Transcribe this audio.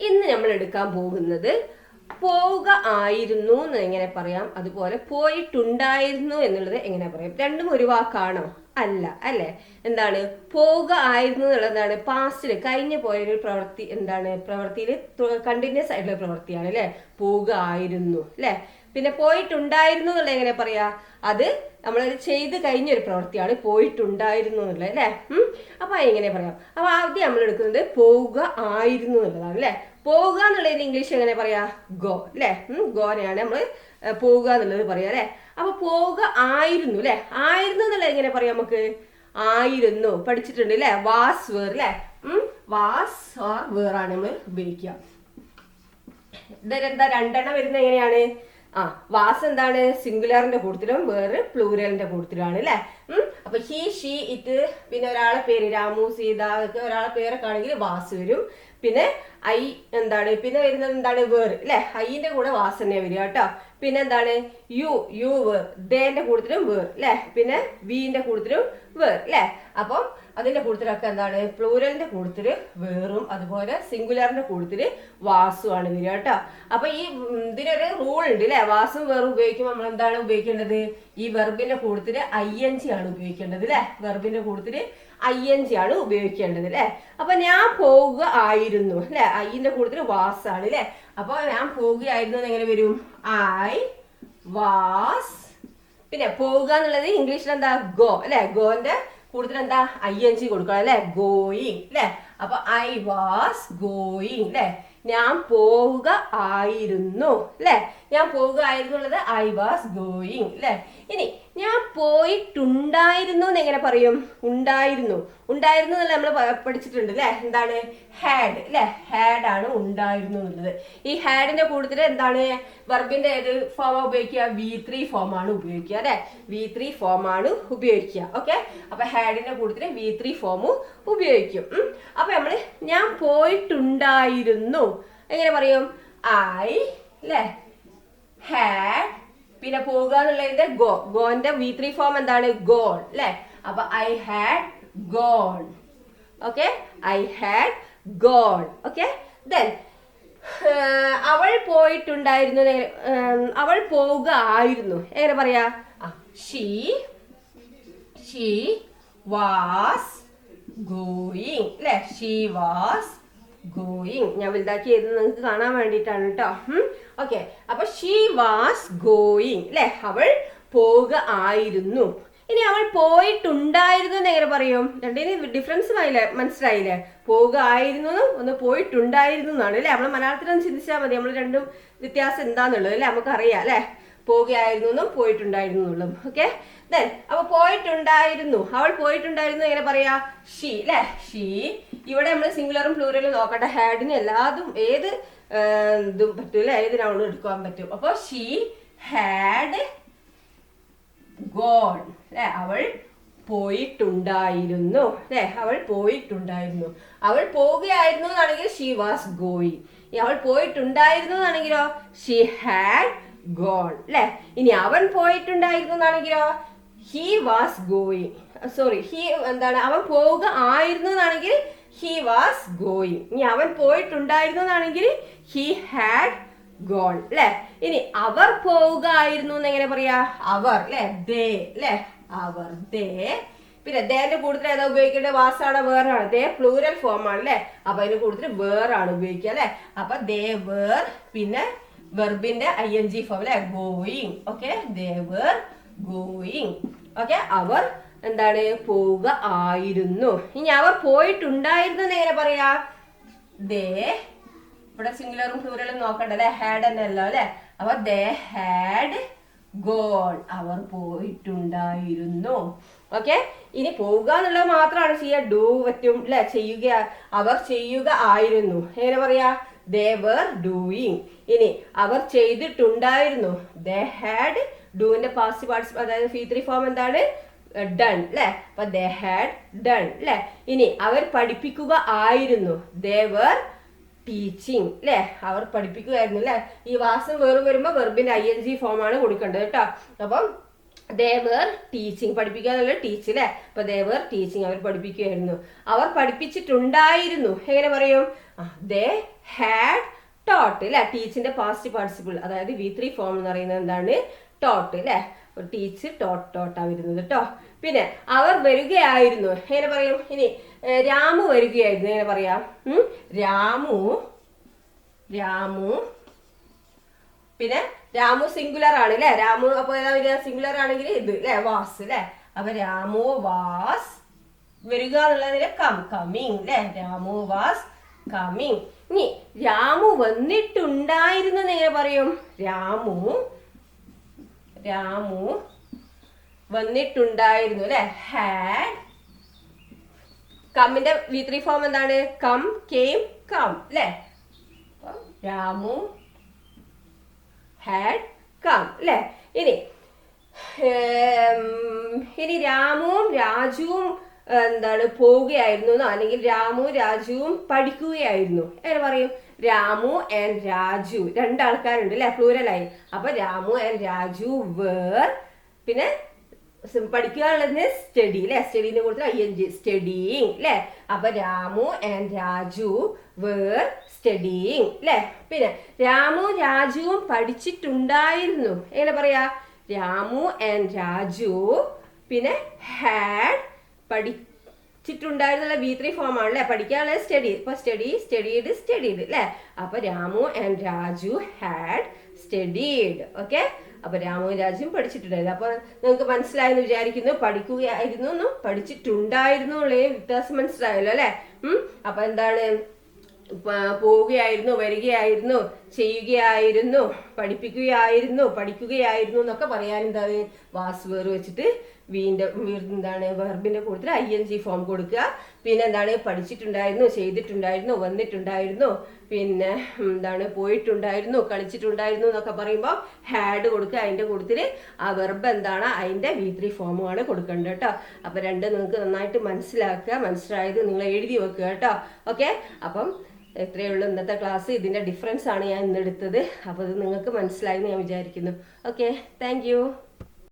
ഇന്ന് നമ്മൾ എടുക്കാൻ പോകുന്നത് പോവുക ആയിരുന്നു എന്ന് എങ്ങനെ പറയാം? അതുപോലെ പോയിട്ടുണ്ടായിരുന്നു എന്നുള്ളത് എങ്ങനെ പറയാം? രണ്ടും ഒരു വാക്കാണോ? അല്ല അല്ലെ? എന്താണ്? പോവുക ആയിരുന്നു എന്നുള്ളതാണ് പാസ്റ്റിൽ കഴിഞ്ഞു പോയൊരു പ്രവൃത്തി എന്താണ്? പ്രവൃത്തിയിൽ കണ്ടിന്യൂസ് ആയിട്ടുള്ള പ്രവൃത്തിയാണ് അല്ലെ? പോവുക ആയിരുന്നു അല്ലെ? പിന്നെ പോയിട്ടുണ്ടായിരുന്നു എന്നുള്ള എങ്ങനെ പറയാ? അത് നമ്മൾ ചെയ്ത് കഴിഞ്ഞ ഒരു പ്രവൃത്തിയാണ് പോയിട്ടുണ്ടായിരുന്നു എന്നുള്ളത് അല്ലേ? അപ്പോൾ അപ്പൊ എങ്ങനെ പറയാം? അപ്പൊ ആദ്യം നമ്മൾ എടുക്കുന്നത് പോവുക ആയിരുന്നു എന്നുള്ളതാണ് അല്ലേ? പോവുക എന്നുള്ളതിന് ഇംഗ്ലീഷ് എങ്ങനെ പറയാ? ഗോ അല്ലേ? ഗോനെയാണ് നമ്മൾ പോവുക എന്നുള്ളത് പറയാ അല്ലേ? അപ്പൊ പോവുക ആയിരുന്നു അല്ലേ? ആയിരുന്നു എന്നുള്ളത് എങ്ങനെ പറയാം നമുക്ക്? ആയിരുന്നു. പഠിച്ചിട്ടുണ്ട് അല്ലേ? വാസ് വേർ അല്ലേ? വാസ് ഓർ വേർ ആണ് നമ്മൾ ഉപയോഗിക്കുക. ഇതെന്താ? രണ്ടെണ്ണം വരുന്നത് എങ്ങനെയാണ്? ആ വാസ് എന്താണ്? സിംഗുലറിന്റെ കൂട്ടത്തിലും വേറെ പ്ലൂരലിന്റെ കൂട്ടത്തിലുമാണ് അല്ലേ? അപ്പൊ ഹി ഷീ ഇറ്റ് പിന്നെ ഒരാളെ പേര് രാമു സീത ഒരാളെ പേരൊക്കെ ആണെങ്കിൽ വാസ് വരും. പിന്നെ ഐ എന്താണ്? പിന്നെ വരുന്നത് എന്താണ്? വേർ. അല്ലെ ഐന്റെ കൂടെ വാസന വരിക കേട്ടോ. പിന്നെ എന്താണ്? U U where. ദേന്റെ കൂടുതലും വേർ. അല്ലെ പിന്നെ വിന്റെ കൂടുതലും വേർ. അല്ലെ അപ്പം അതിന്റെ കൂടുതലൊക്കെ എന്താണ്? പ്ലൂരലിന്റെ കൂടുതൽ വേറും അതുപോലെ സിംഗുലറിന്റെ കൂടുതൽ വാസും ആണ് വരിക കേട്ടോ. അപ്പൊ ഈ ഇതിനൊരു റൂൾ ഉണ്ട് അല്ലെ വാസും വേറും ഉപയോഗിക്കുമ്പോൾ നമ്മൾ എന്താണ് ഉപയോഗിക്കേണ്ടത്? ഈ വെർബിന്റെ കൂട്ടത്തിൽ ഐ എൻ ജി ആണ് ഉപയോഗിക്കേണ്ടത് അല്ലെ വെർബിന്റെ കൂട്ടത്തിൽ ഐ എൻ ജി ആണ് ഉപയോഗിക്കേണ്ടത് അല്ലെ അപ്പൊ ഞാൻ പോവുക ആയിരുന്നു അല്ലെ ഐന്റെ കൂടുതൽ വാസ് ആണ് അല്ലെ അപ്പൊ ഞാൻ പോവുകയായിരുന്നു എങ്ങനെ വരും? ഐ വാസ് പിന്നെ പോവുക എന്നുള്ളത് ഇംഗ്ലീഷിൽ എന്താ? ഗോ അല്ലെ ഗോന്റെ കൂടുതൽ എന്താ? ഐ എൻ ജി കൊടുക്കണം അല്ലെ ഗോയിങ് അല്ലെ അപ്പൊ ഐ വാസ് ഗോയിങ് അല്ലെ ഞാൻ പോവുക ആയിരുന്നു അല്ലെ ഞാൻ പോകുകയായിരുന്നുള്ളത് ഐ വാസ് ഗോയിങ് അല്ലെ ഇനി ഞാൻ പോയിട്ടുണ്ടായിരുന്നു എന്ന് എങ്ങനെ പറയും? ഉണ്ടായിരുന്നു. ഉണ്ടായിരുന്നു നമ്മൾ പഠിച്ചിട്ടുണ്ട് അല്ലെ എന്താണ്? ഹാഡ് അല്ലെ ഹാഡ് ആണ് ഉണ്ടായിരുന്നു എന്നുള്ളത്. ഈ ഹാഡിന്റെ കൂടുതൽ എന്താണ്? വർഗിന്റെ ഏത് ഫോം ഉപയോഗിക്കുക? വി ത്രീ ആണ് ഉപയോഗിക്കുക അല്ലെ വി ത്രീ ആണ് ഉപയോഗിക്കുക ഓക്കെ അപ്പൊ ഹാഡിന്റെ കൂടുതൽ വി ത്രീ ഫോമും ഉപയോഗിക്കും. അപ്പൊ നമ്മൾ ഞാൻ പോയിട്ടുണ്ടായിരുന്നു. എങ്ങനെ പറയും? ഐ അല്ലെ ഹാഡ് പിന്നെ പോവുക എന്നുള്ളതിന്റെ ഗോ ഗോന്റെ വി ത്രീ ഫോം എന്താണ്? ഗോൾ അല്ലെ? അപ്പൊ I had gone. Okay? I had gone. Okay? Then അവൾ പോയിട്ടുണ്ടായിരുന്നു അവൾ പോവുക ആയിരുന്നു എങ്ങനെ പറയാ? ഷീ ഷീ വാസ് ഗോയിങ് അല്ലെ? ഷീ വാസ് ഗോയിങ് ഞാൻ വലുതാക്കി എഴുതുന്നത് നിങ്ങൾക്ക് കാണാൻ വേണ്ടിയിട്ടാണ് കേട്ടോ. ഓക്കെ അപ്പൊ ഷീ വാസ് ഗോയിങ് അല്ലെ അവൾ പോവുക ആയിരുന്നു. ഇനി അവൾ പോയിട്ടുണ്ടായിരുന്നു എന്ന് എങ്ങനെ പറയും? രണ്ടിന് ഡിഫറൻസ് ആയില്ലേ? മനസ്സിലായില്ലേ? പോവുക ആയിരുന്നു ഒന്ന് പോയിട്ടുണ്ടായിരുന്നു എന്നാണ് അല്ലെ നമ്മൾ മലയാളത്തിലൊന്ന് ചിന്തിച്ചാൽ മതി. നമ്മൾ രണ്ടും വ്യത്യാസം എന്താന്നുള്ളത് അല്ലെ നമുക്കറിയാം അല്ലെ പോവുകയായിരുന്നു എന്നും പോയിട്ടുണ്ടായിരുന്നു എന്നുള്ളതും ഓക്കെ ദെൻ അപ്പൊ പോയിട്ടുണ്ടായിരുന്നു. അവൾ പോയിട്ടുണ്ടായിരുന്നു എങ്ങനെ പറയാ? ഷീ അല്ലെ ഷീ ഇവിടെ നമ്മൾ സിംഗുലറും പ്ലൂറലും നോക്കട്ടെ ഹാഡിന് എല്ലാതും ഏത് ഇതും പറ്റും അല്ലെ ഏത് നൗണും എടുക്കാൻ പറ്റും. അപ്പൊ ഷീ ഹാഡ് ഗോൺ അല്ലെ അവൾ പോയിട്ടുണ്ടായിരുന്നു അല്ലെ അവൾ പോയിട്ടുണ്ടായിരുന്നു. അവൾ പോവുകയായിരുന്നു എന്നാണെങ്കിൽ ഷീ വാസ് ഗോയിങ് അവൾ പോയിട്ടുണ്ടായിരുന്നു എന്നാണെങ്കിലോ? ഷീ ഹാഡ് ഗോൺ അല്ലെ ഇനി അവൻ പോയിട്ടുണ്ടായിരുന്നു എന്നാണെങ്കിലോ? He was going sorry he എന്താണ് അവൻ പോവുക ആയിരുന്നു എന്നാണെങ്കിൽ ഹി വാസ് ഗോയിങ് ഇനി അവൻ പോയിട്ടുണ്ടായിരുന്നു എന്നാണെങ്കിൽ ഹി ഹാഡ് ഗോൺ അല്ലെ ഇനി അവർ പോവുക ആയിരുന്നു എന്ന് എങ്ങനെ പറയാ? അവർ അല്ലെ ദേ അല്ലെ അവർ ദേ പിന്നെ ദേന്റെ കൂടുതൽ ഏതാ ഉപയോഗിക്കേണ്ടത്? വാസാണ് വേറാണ് ദേ പ്ലൂരൽ ഫോം ആണ് അല്ലെ അപ്പൊ അതിന് കൂടുതൽ വേറാണ് ഉപയോഗിക്കുക അല്ലെ അപ്പൊ ദേ വേർ പിന്നെ വെർബിന്റെ ഐ എൻ ജി ഫോം അല്ലെ going okay they were going okay അവർ എന്താണ്? പോവുക ആയിരുന്നു. ഇനി അവർ പോയിട്ടുണ്ടായിരുന്നു എന്ന് എങ്ങനെ പറയാ. ദേ ഇവിടെ സിംഗുലറും പ്ലൂറലും നോക്കണ്ട അല്ലെ ഹാഡ് എന്നല്ലോ അല്ലെ? അപ്പൊ ദേ ഹാഡ് ഗോൾ അവർ പോയിട്ടുണ്ടായിരുന്നു. ഓക്കെ ഇനി പോവുക എന്നുള്ളത് മാത്രമാണ് ചെയ്യുക ഡൂ പറ്റും അല്ലെ ചെയ്യുക. അവർ ചെയ്യുക ആയിരുന്നു. എങ്ങനെ പറയാ? ദേ വർ ഡൂയിങ് ഇനി അവർ ചെയ്തിട്ടുണ്ടായിരുന്നു. ദേ ഹാഡ് ഡൂവിന്റെ പാസ്റ്റ് പാർട്സ് അതായത് ഫീ ത്രീ ഫോം എന്താണ്? ഡൺ അല്ലെ അപ്പൊ ദേ ഹാഡ് ഡൺ അല്ലെ ഇനി അവർ പഠിപ്പിക്കുക ആയിരുന്നു. ദേവർ ടീച്ചിങ് അല്ലെ അവർ പഠിപ്പിക്കുകയായിരുന്നു അല്ലെ ഈ വാസം വേറും വരുമ്പോ വെർബിന്റെ ഐ എൻ ജി ഫോം ആണ് കൊടുക്കേണ്ടത് കേട്ടോ. അപ്പം ദേവർ ടീച്ചിങ് പഠിപ്പിക്കുക എന്നുള്ള ടീച്ച് അല്ലെ അപ്പൊ ദേവർ ടീച്ചിങ് അവർ പഠിപ്പിക്കുകയായിരുന്നു അവർ പഠിപ്പിച്ചിട്ടുണ്ടായിരുന്നു. എങ്ങനെ പറയും? ദേ ഹാഡ് ടോട്ട് അല്ലെ ടീച്ചിന്റെ പാസ്റ്റ് പാർട്ടിസിപ്പിൾ അതായത് വി ത്രീ ഫോം എന്ന് പറയുന്നത് എന്താണ്? ടോട്ട് അല്ലെ ടീച്ച് ടോട്ട് ടോട്ടാ വരുന്നത് കേട്ടോ പിന്നെ അവർ വരികയായിരുന്നു. എങ്ങനെ പറയും? ഇനി രാമു വരികയായിരുന്നു. എങ്ങനെ പറയാം? രാമു രാമു. പിന്നെ രാമു സിംഗുലർ ആണ് അല്ലെ രാമു അപ്പൊ ഏതാ വരിക? സിംഗുലർ ആണെങ്കിൽ ഇത് അല്ലെ വാസ് അല്ലെ അപ്പൊ രാമു വാസ് വരിക എന്നുള്ളതിന് കം കമ്മിങ് അല്ലെ രാമു വാസ് കമ്മിങ് ഇനി രാമു വന്നിട്ടുണ്ടായിരുന്നു എന്ന് എങ്ങനെ പറയും. രാമു രാമു വന്നിട്ടുണ്ടായിരുന്നു അല്ലെ? ഹാഡ് കമ്മിന്റെ വി ത്രീ ഫോം എന്താണ്? കം കെയിം കം അല്ലെ? രാമു ഹാഡ് കം അല്ലെ? ഇനി ഇനി രാമുവും രാജുവും എന്താണ് പോവുകയായിരുന്നു എന്നോ അല്ലെങ്കിൽ രാമു രാജുവും പഠിക്കുകയായിരുന്നു. അങ്ങനെ പറയും? രാമു ആൻഡ് രാജു. രണ്ടാൾക്കാരുണ്ട് അല്ലെ? പ്ലൂരലായി അപ്പൊ രാമു ആൻഡ് രാജു വേർ പിന്നെ എന്നുള്ളതിന് സ്റ്റഡി അല്ലെ സ്റ്റഡീനെ കൂടുതൽ ഐ എൻ ജി സ്റ്റഡിങ് അല്ലെ അപ്പൊ Ramu and Raju were studying അല്ലെ പിന്നെ രാമു രാജുവും പഠിച്ചിട്ടുണ്ടായിരുന്നു. എങ്ങനെ പറയാ? രാമു ആൻഡ് രാജു പിന്നെ ഹാഡ് പഠിച്ചിട്ടുണ്ടായിരുന്നുള്ള വി ത്രീ ഫോം ആണല്ലേ? പഠിക്കാനുള്ള സ്റ്റഡി ഇപ്പൊ സ്റ്റഡി സ്റ്റഡീഡ് സ്റ്റഡീഡ് അല്ലെ അപ്പൊ Ramu and Raju had studied okay അപ്പൊ രാമു രാജുവും പഠിച്ചിട്ടുണ്ടായിരുന്നു. അപ്പൊ നിങ്ങൾക്ക് മനസ്സിലായെന്ന് വിചാരിക്കുന്നു പഠിക്കുകയായിരുന്നു എന്നും പഠിച്ചിട്ടുണ്ടായിരുന്നു ഉള്ള വ്യത്യാസം മനസ്സിലായല്ലോ അല്ലെ? ഉം? അപ്പൊ എന്താണ്? പോവുകയായിരുന്നു വരികയായിരുന്നു ചെയ്യുകയായിരുന്നു. പഠിപ്പിക്കുകയായിരുന്നു പഠിക്കുകയായിരുന്നു എന്നൊക്കെ പറയാൻ എന്താണ് വാസ് വേർ വെച്ചിട്ട് വീന്റെ എന്താണ് വെർബിന്റെ കൂടുതൽ ഐ എൻ ജി ഫോം കൊടുക്കുക. പിന്നെ എന്താണ്? പഠിച്ചിട്ടുണ്ടായിരുന്നു ചെയ്തിട്ടുണ്ടായിരുന്നു വന്നിട്ടുണ്ടായിരുന്നു. പിന്നെ എന്താണ്? പോയിട്ടുണ്ടായിരുന്നു കളിച്ചിട്ടുണ്ടായിരുന്നു എന്നൊക്കെ പറയുമ്പോൾ ഹാഡ് കൊടുക്കുക. അതിന്റെ കൂടുതൽ ആ വെർബ് എന്താണ്? അതിന്റെ വി ത്രീ ഫോമുമാണ് കൊടുക്കേണ്ടത് കേട്ടോ. അപ്പൊ രണ്ട് നിങ്ങൾക്ക് നന്നായിട്ട് മനസ്സിലാക്കുക. മനസ്സിലായത് നിങ്ങൾ എഴുതി വെക്കുക കേട്ടോ. ഓക്കെ അപ്പം ഇത്രയേ ഉള്ളൂ ഇന്നത്തെ ക്ലാസ് ഇതിന്റെ ഡിഫറൻസ് ആണ് ഞാൻ ഇന്ന് എടുത്തത് അപ്പോൾ ഇത് നിങ്ങൾക്ക് മനസ്സിലായി എന്ന് ഞാൻ വിചാരിക്കുന്നു. Okay thank